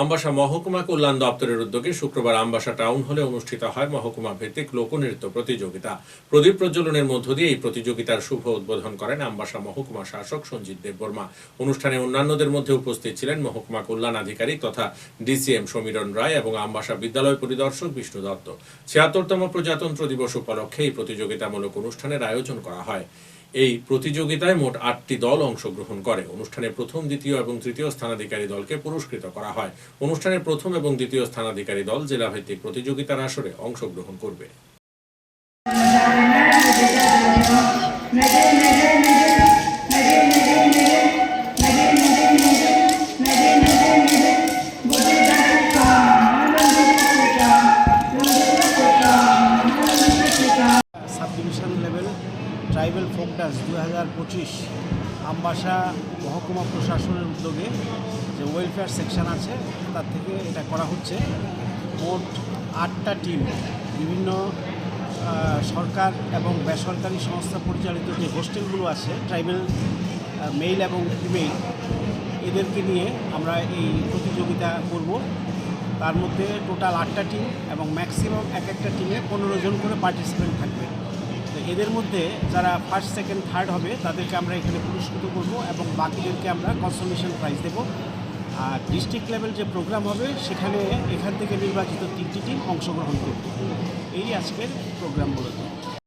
আমবাসা মহকুমা কল্যাণ দপ্তরের উদ্যোগে শুক্রবার আমবাসা টাউন হলে অনুষ্ঠিত হয় মহকুমা ভিত্তিক লোকনৃত্য প্রতিযোগিতা। প্রদীপ প্রজ্বলনের মধ্য দিয়ে এই প্রতিযোগিতার শুভ উদ্বোধন করেন আমবাসা মহকুমা শাসক সঞ্জিত দেববর্মা। অনুষ্ঠানে অন্যান্যদের মধ্যে উপস্থিত ছিলেন মহকুমা কল্যাণ আধিকারিক তথা ডিসিএম সমীরণ রায় এবং আমবাসা বিদ্যালয় পরিদর্শক বিষ্ণু দত্ত। ছিয়াত্তরতম প্রজাতন্ত্র দিবস উপলক্ষে এই প্রতিযোগিতামূলক অনুষ্ঠানের আয়োজন করা হয়। এই প্রতিযোগিতায় মোট আটটি দল অংশগ্রহণ করে। অনুষ্ঠানে প্রথম, দ্বিতীয় এবং তৃতীয় স্থানাধিকারী দলকে পুরস্কৃত করা হয়। অনুষ্ঠানের প্রথম এবং দ্বিতীয় স্থানাধিকারী দল জেলাভিত্তিক প্রতিযোগিতার আসরে অংশগ্রহণ করবে। ট্রাইবেল ফোকটাস দু হাজার পঁচিশ আমবাসা মহকুমা প্রশাসনের উদ্যোগে যে ওয়েলফেয়ার সেকশন আছে, তার থেকে এটা করা হচ্ছে। মোট আটটা টিম বিভিন্ন সরকার এবং বেসরকারি সংস্থা পরিচালিত যে হোস্টেলগুলো আছে ট্রাইবেল মেল এবং ফিমেল এদেরকে নিয়ে আমরা এই প্রতিযোগিতা করব। তার মধ্যে টোটাল আটটা টিম এবং ম্যাক্সিমাম এক একটা টিমে পনেরো জন করে পার্টিসিপেন্ট থাকবে। এদের মধ্যে যারা ফার্স্ট সেকেন্ড থার্ড হবে, তাদেরকে আমরা এখানে পুরস্কৃত করব এবং বাকিদেরকে আমরা কনসোলেশন প্রাইজ দেব। আর ডিস্ট্রিক্ট লেভেল যে প্রোগ্রাম হবে, সেখানে এখান থেকে নির্বাচিত তিনটি টিম অংশগ্রহণ করবে। এই আজকের প্রোগ্রাম মূলত